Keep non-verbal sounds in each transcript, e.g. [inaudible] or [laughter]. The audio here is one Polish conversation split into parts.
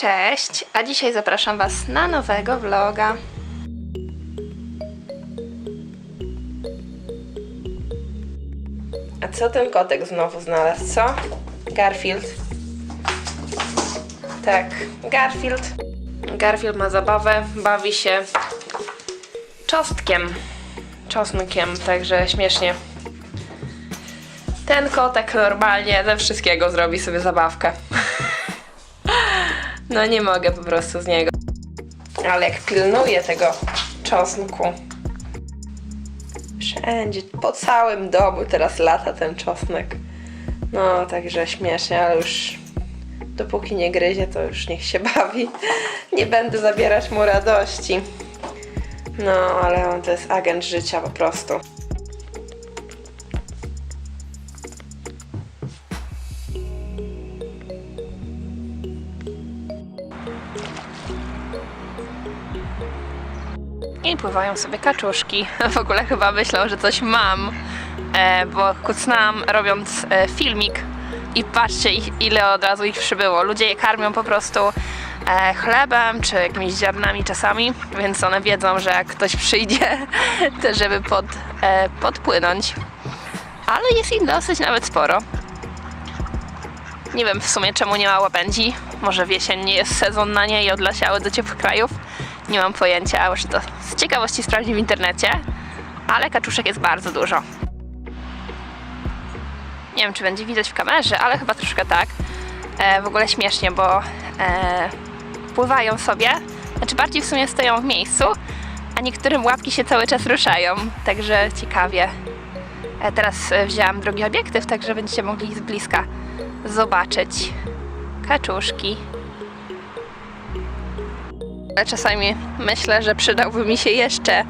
Cześć, a dzisiaj zapraszam Was na nowego vloga. A co ten kotek znowu znalazł, co? Garfield. Tak, Garfield. Garfield ma zabawę, bawi się czosnkiem. Czosnkiem, także śmiesznie. Ten kotek normalnie ze wszystkiego zrobi sobie zabawkę. No nie mogę po prostu z niego. Ale jak pilnuję tego czosnku. Wszędzie, po całym domu teraz lata ten czosnek. No, także śmiesznie, ale już dopóki nie gryzie, to już niech się bawi. Nie będę zabierać mu radości. No, ale on to jest agent życia po prostu. I pływają sobie kaczuszki. W ogóle chyba myślą, że coś mam, e, bo kucnęłam robiąc e, filmik i patrzcie ile od razu ich przybyło. Ludzie je karmią po prostu e, chlebem czy jakimiś ziarnami czasami, więc one wiedzą, że jak ktoś przyjdzie, [laughs] to żeby pod, podpłynąć. Ale jest ich dosyć nawet sporo. Nie wiem w sumie czemu nie ma łabędzi. Może w jesień nie jest sezon na nie i odleciały do ciepłych krajów. Nie mam pojęcia, już to z ciekawości sprawdzić w internecie. Ale kaczuszek jest bardzo dużo. Nie wiem, czy będzie widać w kamerze, ale chyba troszkę tak. E, w ogóle śmiesznie, bo e, pływają sobie, znaczy bardziej w sumie stoją w miejscu, a niektórym łapki się cały czas ruszają, także ciekawie. E, teraz e, wzięłam drugi obiektyw, także będziecie mogli z bliska zobaczyć kaczuszki. Czasami myślę, że przydałby mi się jeszcze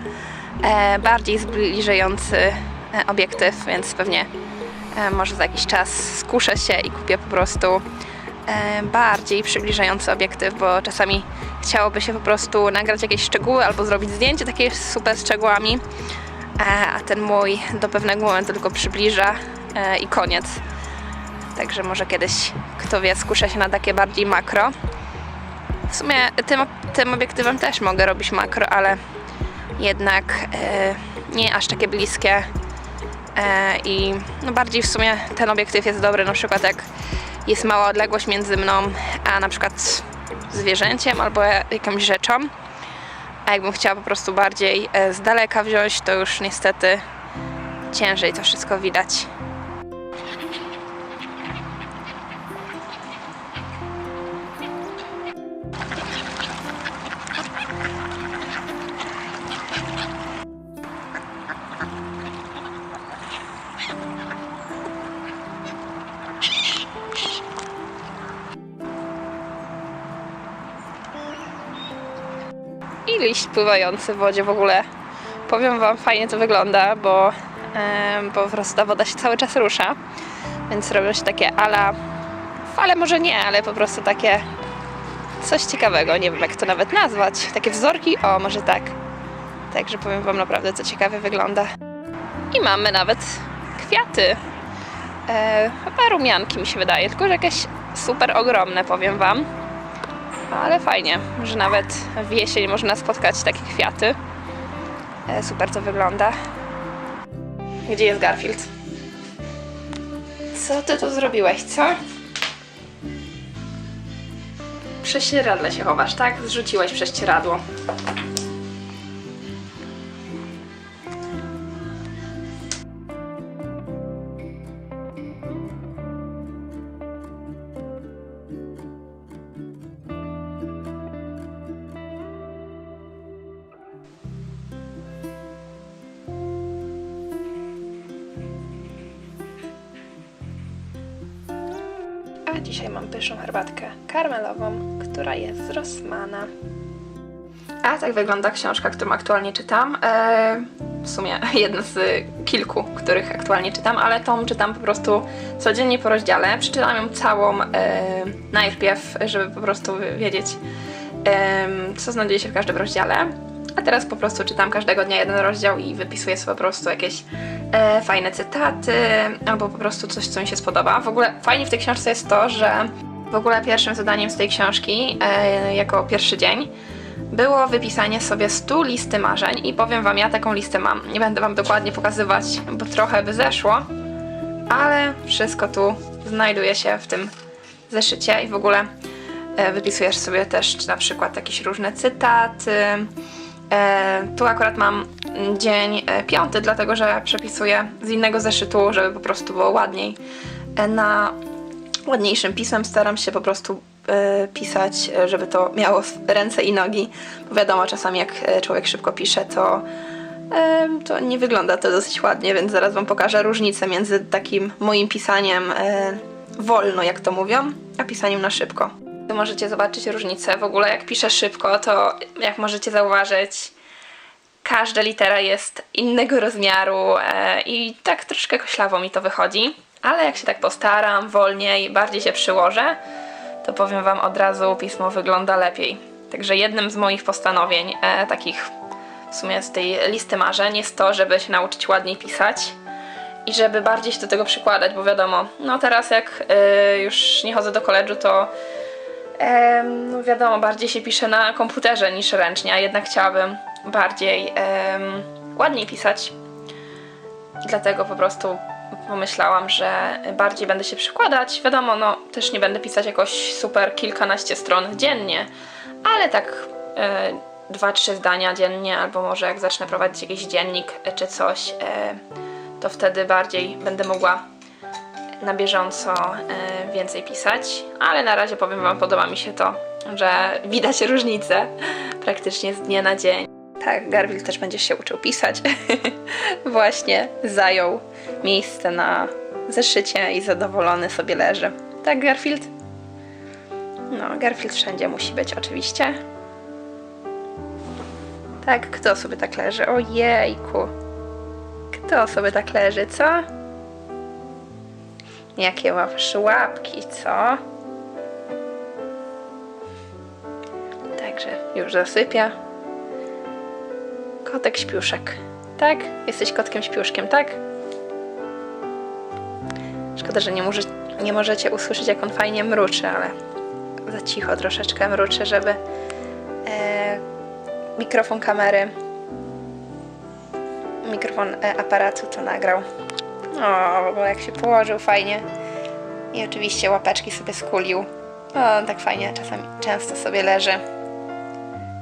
e, bardziej zbliżający e, obiektyw, więc pewnie e, może za jakiś czas skuszę się i kupię po prostu bardziej przybliżający obiektyw, bo czasami chciałoby się po prostu nagrać jakieś szczegóły albo zrobić zdjęcie takie super szczegółami, a ten mój do pewnego momentu tylko przybliża i koniec. Także może kiedyś, kto wie, skuszę się na takie bardziej makro. W sumie tym, tym obiektywem też mogę robić makro, ale jednak e, nie aż takie bliskie. E, I no bardziej w sumie ten obiektyw jest dobry, na przykład jak jest mała odległość między mną a na przykład zwierzęciem albo jakąś rzeczą. A jakbym chciała po prostu bardziej e, z daleka wziąć, to już niestety ciężej to wszystko widać. I liść pływający w wodzie w ogóle. Powiem Wam, fajnie to wygląda, bo, bo po prostu ta woda się cały czas rusza, więc robią się takie ala, fale może nie, ale po prostu takie coś ciekawego, nie wiem jak to nawet nazwać, takie wzorki, o może tak. Także powiem Wam naprawdę, co ciekawie wygląda. I mamy nawet kwiaty. E, chyba rumianki mi się wydaje, tylko że jakieś super ogromne, powiem Wam. Ale fajnie, że nawet w jesień można spotkać takie kwiaty. E, Super to wygląda. Gdzie jest Garfield? Co ty tu zrobiłeś, co? Prześcieradle się chowasz, tak? Zrzuciłeś prześcieradło. Dzisiaj mam pyszną herbatkę karmelową, która jest z Rossmana. A tak wygląda książka, którą aktualnie czytam. E, w sumie [laughs] jedna z kilku, których aktualnie czytam, ale tą czytam po prostu codziennie po rozdziale. Przeczytałam ją całą e, najpierw, żeby po prostu wiedzieć, e, co znajduje się w każdym rozdziale. A teraz po prostu czytam każdego dnia jeden rozdział i wypisuję sobie po prostu jakieś e, fajne cytaty albo po prostu coś, co mi się spodoba. W ogóle fajnie w tej książce jest to, że W ogóle pierwszym zadaniem z tej książki, e, jako pierwszy dzień, było wypisanie sobie 100 listy marzeń i powiem wam, ja taką listę mam. Nie będę wam dokładnie pokazywać, bo trochę by zeszło, ale wszystko tu znajduje się w tym zeszycie i w ogóle e, wypisujesz sobie też na przykład jakieś różne cytaty. E, tu akurat mam dzień e, piąty, dlatego że przepisuję z innego zeszytu, żeby po prostu było ładniej. E, na ładniejszym pismem staram się po prostu pisać, żeby to miało ręce i nogi. Bo wiadomo, czasami jak człowiek szybko pisze, to, to nie wygląda to dosyć ładnie, więc zaraz Wam pokażę różnicę między takim moim pisaniem wolno, jak to mówią, a pisaniem na szybko. Możecie zobaczyć różnicę. W ogóle jak piszę szybko, to jak możecie zauważyć, każda litera jest innego rozmiaru e, i tak troszkę koślawo mi to wychodzi. Ale jak się tak postaram, wolniej, bardziej się przyłożę, to powiem Wam od razu, pismo wygląda lepiej. Także jednym z moich postanowień, e, takich w sumie z tej listy marzeń, jest to, żeby się nauczyć ładniej pisać i żeby bardziej się do tego przykładać, bo wiadomo, no teraz jak e, już nie chodzę do koledżu, to Em, no wiadomo, bardziej się pisze na komputerze niż ręcznie, a jednak chciałabym bardziej em, ładniej pisać. Dlatego po prostu pomyślałam, że bardziej będę się przykładać. Wiadomo, no też nie będę pisać jakoś super kilkanaście stron dziennie, ale tak e, dwa, trzy zdania dziennie, albo może jak zacznę prowadzić jakiś dziennik e, czy coś, e, to wtedy bardziej będę mogła na bieżąco e, więcej pisać, ale na razie powiem Wam, podoba mi się to, że widać różnicę praktycznie z dnia na dzień. Tak, Garfield też będzie się uczył pisać. [laughs] Właśnie zajął miejsce na zeszycie i zadowolony sobie leży. Tak, Garfield? No, Garfield wszędzie musi być, oczywiście. Tak, kto sobie tak leży? Ojejku. Kto sobie tak leży, co? Jakie masz łapki, co? Także już zasypia. Kotek śpiuszek. Tak? Jesteś kotkiem śpiuszkiem, tak? Szkoda, że nie, może, nie możecie usłyszeć, jak on fajnie mruczy, ale za cicho troszeczkę mruczy, żeby e, mikrofon kamery, mikrofon e, aparatu to nagrał. O, w ogóle jak się położył fajnie. I oczywiście łapeczki sobie skulił. O, tak fajnie czasami często sobie leży.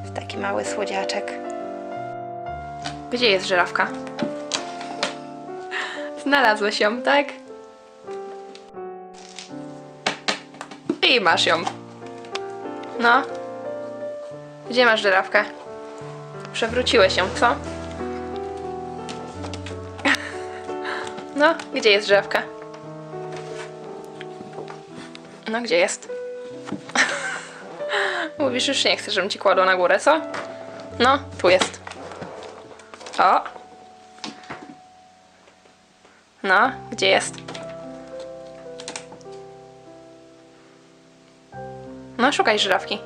Jest taki mały słodziaczek. Gdzie jest żyrawka? Znalazłeś ją, tak? I masz ją. No. Gdzie masz żyrawkę? Przewróciłeś ją, co? No, gdzie jest drzewka? No, gdzie jest? [laughs] Mówisz, już nie chcesz, żebym ci kładła na górę, co? No, tu jest. O! No, gdzie jest? No, szukaj żyrawki.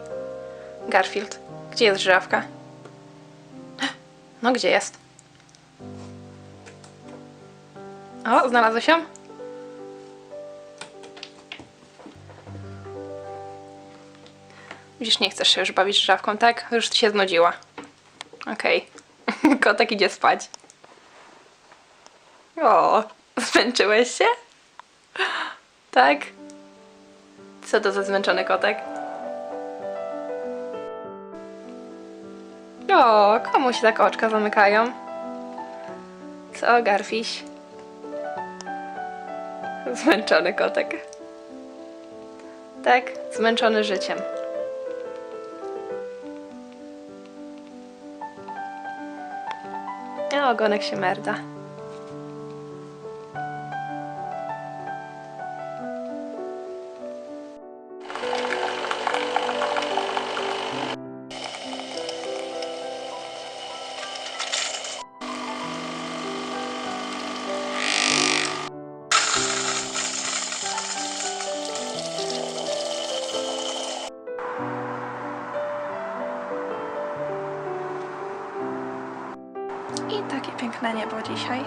Garfield, gdzie jest żyrawka? No, gdzie jest? O, znalazłeś ją? Widzisz, nie chcesz się już bawić żawką, tak? Już się znudziła. Okej. [laughs] Kotek idzie spać. O, zmęczyłeś się? Tak? Co to za zmęczony kotek? O, komu się tak oczka zamykają? Co, Garfiś? Zmęczony kotek. Tak, zmęczony życiem. A ogonek się merda. niebo dzisiaj.